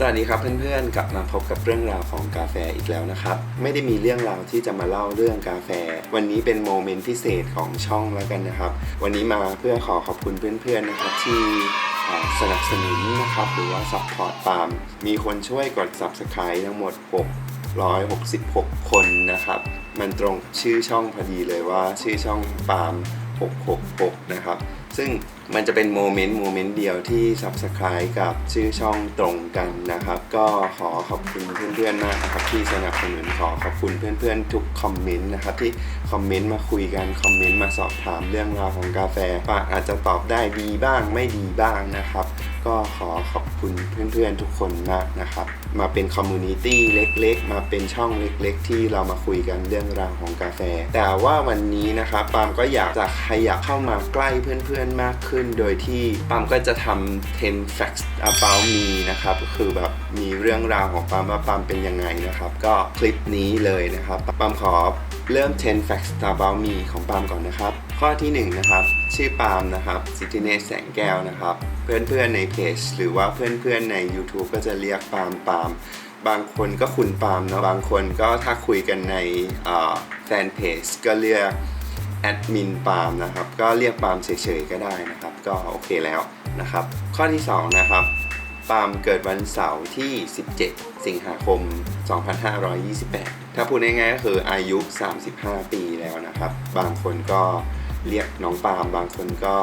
สวัสดีครับเพื่อนๆกลับมาพบกับเรื่องราวของกาแฟอีกแล้วนะครับ ไม่ได้มีเรื่องราวที่จะมาเล่าเรื่องกาแฟ วันนี้เป็นโมเมนต์พิเศษของช่องแล้วกันนะครับ วันนี้มาเพื่อขอขอบคุณเพื่อนๆนะครับที่สนับสนุนนะครับหรือว่าซัพพอร์ตปาล์มมีคนช่วยกด Subscribe ทั้งหมด 666 คนนะครับ มันตรงชื่อช่องพอดีเลยว่าชื่อช่องปาล์ม666 นะครับ ซึ่งมันจะเป็นโมเมนต์โมเมนต์เดียวที่ Subscribe กับชื่อช่องตรงกันนะครับ ก็ขอขอบคุณเพื่อนๆมากนะครับที่สนับสนุนขอขอบคุณเพื่อนๆ ทุกคอมเมนต์นะครับที่คอมเมนต์มาคุยกันคอมเมนต์มาสอบถามเรื่องราวของกาแฟปอาจจะตอบได้ดีบ้างไม่ดีบ้างนะครับ ก็ขอขอบคุณเพื่อนๆทุกคนมากนะครับ มาเป็นคอมมูนิตี้เล็กๆ มาเป็นช่องเล็กๆ ที่เรามาคุยกันเรื่องราวของกาแฟ แต่ว่าวันนี้นะครับปามก็อยากจะขยับเข้ามาใกล้เพื่อนๆมากขึ้น โดยที่ปามก็จะทำ10 facts about me นะครับก็คือแบบมีเรื่องราวของปามว่าปามเป็นยังไงนะครับ ก็คลิปนี้เลยนะครับปามขอ เริ่ม 10 facts about me ของปาล์มก่อนนะครับ ข้อที่หนึ่งนะครับ ชื่อปาล์มนะครับสิทธิเนศแสงแก้วนะครับ เพื่อนๆในเพจหรือว่าเพื่อนๆใน YouTube ก็จะเรียกปาล์มปาล์มบางคนก็คุณปาล์มเนาะบางคนก็ถ้าคุยกันในแฟนเพจก็เรียกแอดมินปาล์มนะครับ ก็เรียกปาล์มเฉยๆก็ได้นะครับ ก็โอเคแล้วนะครับ ข้อที่สองนะครับ ปาล์มเกิดวันเสาร์ที่ 17 สิงหาคม 2528 ถ้าพูดง่ายๆก็คืออายุ 35 ปีแล้วนะครับ บางคนก็เรียกน้องปาล์มบางคนก็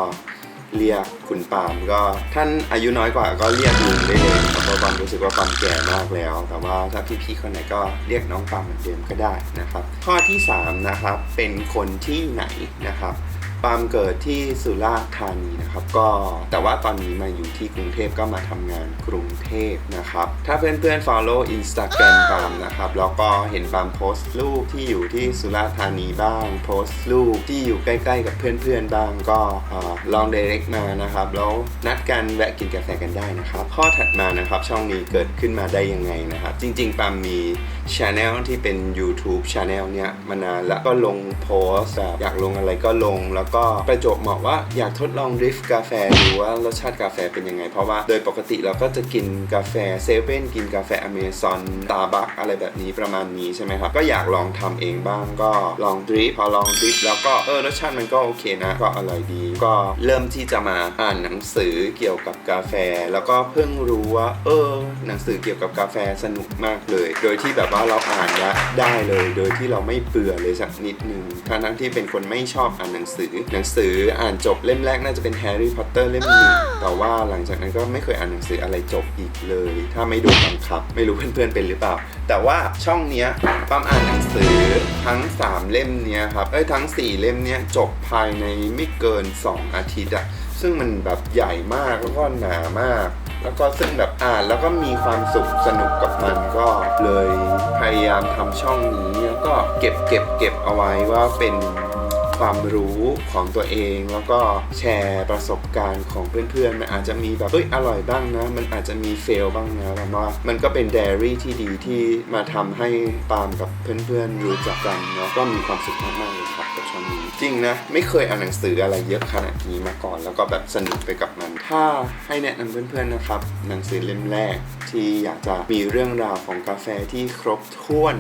เรียกคุณปาล์มก็ท่านอายุน้อยกว่าก็เรียกลุงได้เลยครับเพราะปาล์มรู้สึกว่าปาล์มแก่มากแล้ว แต่ว่าถ้าพี่ๆคนไหนก็เรียกน้องปาล์มเหมือนเดิมก็ได้นะครับ ข้อที่ 3 นะครับ เป็นคนที่ไหนนะครับ ปาล์มเกิดที่สุราษฎร์ธานีนะครับ ก็แต่ว่าตอนนี้มาอยู่ที่กรุงเทพก็มาทำงานกรุงเทพนะครับ ถ้าเพื่อนๆ follow Instagram ปาล์มนะครับ แล้วก็เห็นปาล์มโพสต์รูปที่อยู่ที่สุราษฎร์ธานีบ้าง โพสต์รูปที่อยู่ใกล้ๆ กับเพื่อนๆบ้างก็เอ่อลอง direct มานะครับ แล้วนัดกันแวะกินกาแฟกันได้นะครับ ข้อถัดมานะครับช่องนี้เกิดขึ้นมาได้ยังไงนะครับ จริงๆปาล์มมี Channel ที่เป็น YouTube c h a n e l เนี่ยมานานแล้วก็ลงโพสต์แบบอยากลงอะไรก็ลง แล้วก็ประจบเหมาะว่าอยากทดลองดริฟกาแฟดูว่ารสชาติกาแฟเป็นยังไง เพราะว่าโดยปกติเราก็จะกินกาแฟเซเว่นกินกาแฟอเมซอนตาบักอะไรแบบนี้ประมาณนี้ใช่ไหมครับ ก็อยากลองทำเองบ้างก็ลองดริฟพอลองดริฟแล้วก็เออรสชาติมันก็โอเคนะ ก็อร่อยดี ก็เริ่มที่จะมาอ่านหนังสือเกี่ยวกับกาแฟ แล้วก็เพิ่งรู้ว่า เออ หนังสือเกี่ยวกับกาแฟสนุกมากเลย โดยที่แบบว่าเราอ่านและได้เลยโดยที่เราไม่เบื่อเลยสักนิดนึงทั้งทั้งๆที่เป็นคนไม่ชอบอ่านหนังสือ หนังสืออ่านจบเล่มแรกน่าจะเป็นแฮร์รี่พอตเตอร์เล่มหนึ่งแต่ว่าหลังจากนั้นก็ไม่เคยอ่านหนังสืออะไรจบอีกเลย ถ้าไม่โดนบังคับ ไม่รู้เพื่อนๆเป็นหรือเปล่า แต่ว่าช่องเนี้ยปั๊มอ่านหนังสือทั้ง 3 เล่มเนี้ยครับเอ้ยทั้ง 4 เล่มเนี้ยจบภายในไม่เกิน 2 อาทิตย์อะซึ่งมันแบบใหญ่มากแล้วก็หนามาก แล้วก็ซึ่งแบบอ่านแล้วก็มีความสุขสนุกกับมันก็เลยพยายามทำช่องนี้แล้วก็เก็บเก็บเก็บเอาไว้ว่าเป็น ความรู้ของตัวเอง แล้วก็แชร์ประสบการณ์ของเพื่อนๆ มันอาจจะมีแบบเฮ้ยอร่อยบ้างนะ มันอาจจะมีเฟลบ้างนะแต่ว่ามันก็เป็นไดอรี่ที่ดีที่มาทำให้ปาล์มกับเพื่อนๆรู้จักกันเนาะก็มีความสุขมากๆเลยครับกับช่องนี้จริงนะ ไม่เคยอ่านหนังสืออะไรเยอะขนาดนี้มาก่อน แล้วก็แบบสนุกไปกับมัน ถ้าให้แนะนำเพื่อนๆนะครับ หนังสือเล่มแรกที่อยากจะมีเรื่องราวของกาแฟที่ครบถ้วน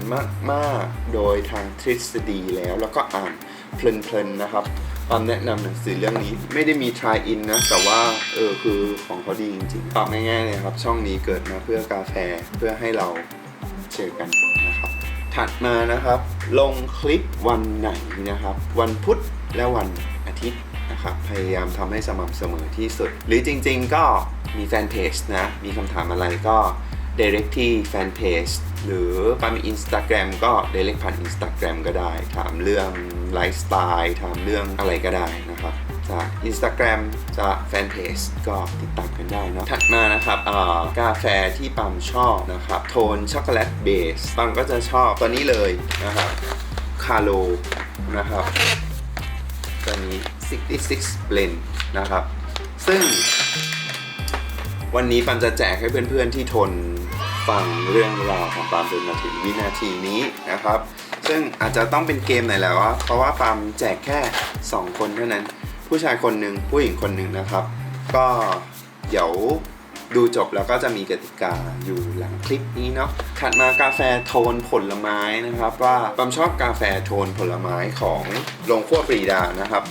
มาก ๆ โดยทางทฤษฎีแล้วแล้วก็อ่าน เพลินๆนะครับตามแนะนำหนังสือเรื่องนี้ไม่ได้มี try in นะ แต่ว่าเออคือของเขาดีจริงๆตอบง่ายๆเลยครับ ช่องนี้เกิดมาเพื่อกาแฟเพื่อให้เราเจอกันนะครับ ถัดมานะครับ ลงคลิปวันไหนนะครับ วันพุธและวันอาทิตย์นะครับ พยายามทำให้สม่ำเสมอที่สุด หรือจริงๆก็มีแฟนเพจนะ มีคำถามอะไรก็ direct ที่แฟนเพจ หรือปามี Instagram ก็ direct ผ่าน Instagram ก็ได้ ถามเรื่องไลฟ์สไตล์ถามเรื่องอะไรก็ได้นะครับจาก Instagram จากแฟนเพจก็ติดตามกันได้เนะถัดมานะครับกาแฟที่ปั๊มชอบนะครับ โทนช็อกโกแลตเบสปั๊มก็จะชอบตัวนี้เลยนะครับคาโลนะครับตัวนี้ 66 blend นะครับ ซึ่งวันนี้ปัมจะแจกให้เพื่อนๆที่ทน ฟังเรื่องราวของปาล์มจนมาถึงวินาทีนี้นะครับ ซึ่งอาจจะต้องเป็นเกมหน่อยแหล้วว่าเพราะว่าปาล์มแจกแค่ 2 คนเท่านั้น ผู้ชายคนหนึ่งผู้หญิงคนหนึ่งนะครับ ก็เดี๋ยวดูจบแล้วก็จะมีกติกาอยู่หลังคลิปนี้เนาะถัดมากาแฟโทนผลไม้นะครับ ว่าปั๊มชอบกาแฟโทนผลไม้ของโรงคั่วปรีดานะครับ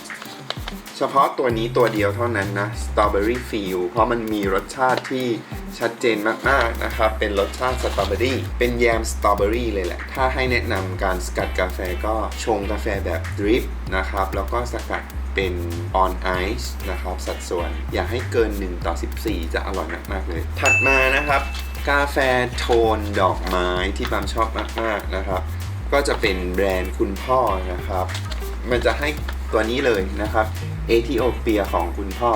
เฉพาะตัวนี้ตัวเดียวเท่านั้นนะ Strawberry Feel เพราะมันมีรสชาติที่ชัดเจนมากๆนะครับ เป็นรสชาติสตรอเบอรี่ เป็นแยมสตรอเบอรี่เลยแหละ ถ้าให้แนะนำการสกัดกาแฟก็ชงกาแฟแบบดริปนะครับ แล้วก็สกัดเป็น on ice นะครับ สัดส่วนอย่าให้เกิน 1 ต่อ 14 จะอร่อยมากๆเลย ถัดมานะครับ กาแฟโทนดอกไม้ที่ปามชอบมากๆนะครับ ก็จะเป็นแบรนด์คุณพ่อนะครับ มันจะให้ตัวนี้เลยนะครับ เอธิโอเปียของคุณพ่อ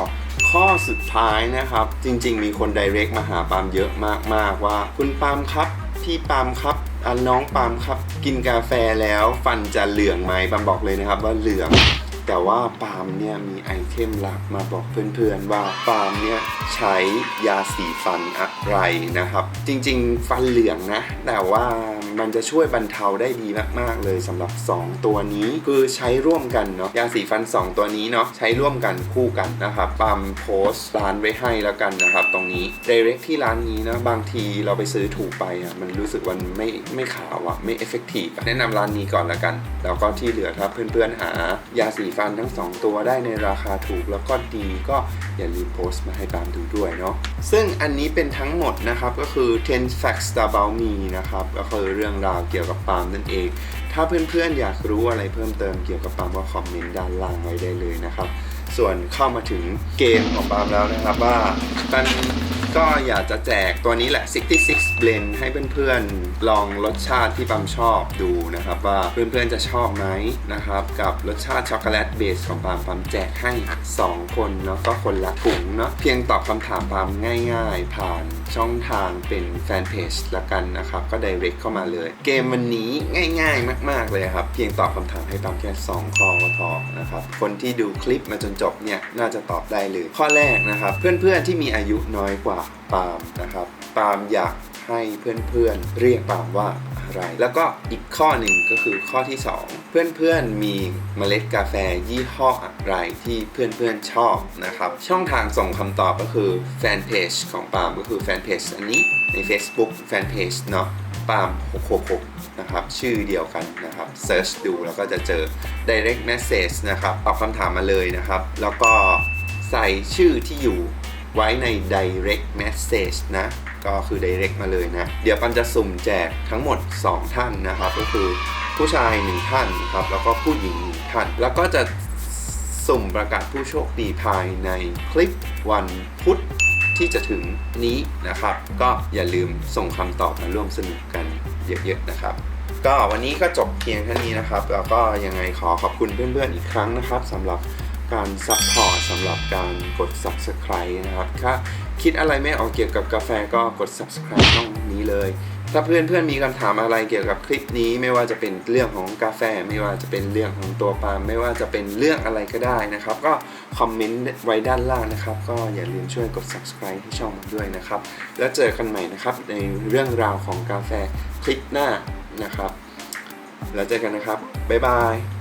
ข้อสุดท้ายนะครับ จริง ๆ มีคนไดเรกมาหาปาล์มเยอะมาก ๆ ว่า คุณปาล์มครับพี่ปาล์มครับอะน้องปาล์มครับ กินกาแฟแล้วฟันจะเหลืองไหมปาล์มบอกเลยนะครับว่าเหลือง แต่ว่าปาล์มเนี่ยมีไอเทมลับมาบอกเพื่อนๆว่าปาล์มเนี่ยใช้ยาสีฟันอะไรนะครับ จริงๆฟันเหลืองนะ แต่ว่ามันจะช่วยบรรเทาได้ดีมากๆเลยสำหรับ 2 ตัวนี้คือใช้ร่วมกันเนาะยาสีฟัน 2 ตัวนี้เนาะใช้ร่วมกันคู่กันนะครับปาล์มโพสร้านไว้ให้แล้วกันนะครับ ตรงนี้ direct ที่ร้านนี้นะบางทีเราไปซื้อถูกไปอะมันรู้สึกวันไม่ไม่ขาวอะไม่ effective อะแนะนำร้านนี้ก่อนแล้วกัน แล้วก็ที่เหลือถ้าเพื่อนๆหายาสีฟันทั้ง 2 ตัวได้ในราคาถูกแล้วก็ดีก็อย่าลืมโพสต์มาให้ปาล์มดูด้วยเนาะซึ่งอันนี้เป็นทั้งหมดนะครับก็คือ 10 facts about me นะครับก็คือเรื่องราวเกี่ยวกับปาล์มนั่นเอง ถ้าเพื่อนๆอยากรู้อะไรเพิ่มเติมเกี่ยวกับปาล์มก็คอมเมนต์ด้านล่างไว้ได้เลยนะครับส่วนเข้ามาถึงเกมของปาล์มแล้วนะครับว่าปัน ก็อยากจะแจกตัวนี้แหละ 66 blend ให้เพื่อนๆ ลองรสชาติที่ปาล์มชอบดูนะครับว่าเพื่อนๆจะชอบไหมนะครับ กับรสชาติช็อกโกแลตเบสของปาล์มปาล์มแจกให้ 2 คนเนาะก็คนละถุงเนาะเพียงตอบคำถามปาล์มง่ายๆ ผ่านช่องทางเป็นแฟนเพจละกันนะครับ ก็ direct เข้ามาเลย เกมวันนี้ง่าย ๆ มาก ๆเลยครับ เพียงตอบคำถามให้ปาล์มแค่ 2 ข้อก็พอนะครับคนที่ดูคลิปมาจนจบเนี่ยน่าจะตอบได้เลยข้อแรกนะครับ เพื่อนๆที่มีอายุน้อยกว่าปาล์มนะครับปาล์มอยากให้เพื่อนๆเรียกปาล์มว่าอะไร แล้วก็อีกข้อหนึ่งก็คือข้อที่ 2 เพื่อนๆมีเมล็ดกาแฟยี่ห้ออะไรที่เพื่อนๆชอบนะครับ ช่องทางส่งคำตอบก็คือแฟนเพจของปาล์มก็คือแฟนเพจอันนี้ใน Facebook แฟนเพจเนาะปาล์ม666นะครับ ชื่อเดียวกันนะครับ Search ดูแล้วก็จะเจอ direct message นะครับตอบคำถามมาเลยนะครับ แล้วก็ใส่ชื่อที่อยู่ ไว้ใน direct message นะ ก็คือ direct มาเลยนะ เดี๋ยวปันจะสุ่มแจกทั้งหมด 2 ท่านนะครับ ก็คือผู้ชาย 1 ท่านครับ แล้วก็ผู้หญิง1ท่าน แล้วก็จะสุ่มประกาศผู้โชคดีภายในคลิปวันพุธที่จะถึงนี้นะครับ ก็อย่าลืมส่งคำตอบมาร่วมสนุกกันเยอะๆนะครับก็วันนี้ก็จบเพียงเท่านี้นะครับ แล้วก็ยังไงขอขอบคุณเพื่อนๆอีกครั้งนะครับสำหรับ การซัพพอร์ตสำหรับการกด subscribe นะครับ ถ้าคิดอะไรไม่ออกเกี่ยวกับกาแฟก็กด subscribe ช่องนี้เลย ถ้าเพื่อนๆมีคำถามอะไรเกี่ยวกับคลิปนี้ ไม่ว่าจะเป็นเรื่องของกาแฟ ไม่ว่าจะเป็นเรื่องของตัวปาล์มไม่ว่าจะเป็นเรื่องอะไรก็ได้นะครับ ก็คอมเมนต์ไว้ด้านล่างนะครับ ก็อย่าลืมช่วยกด subscribe ที่ช่องด้วยนะครับ แล้วเจอกันใหม่นะครับในเรื่องราวของกาแฟคลิปหน้านะครับ แล้วเจอกันนะครับบ๊ายบาย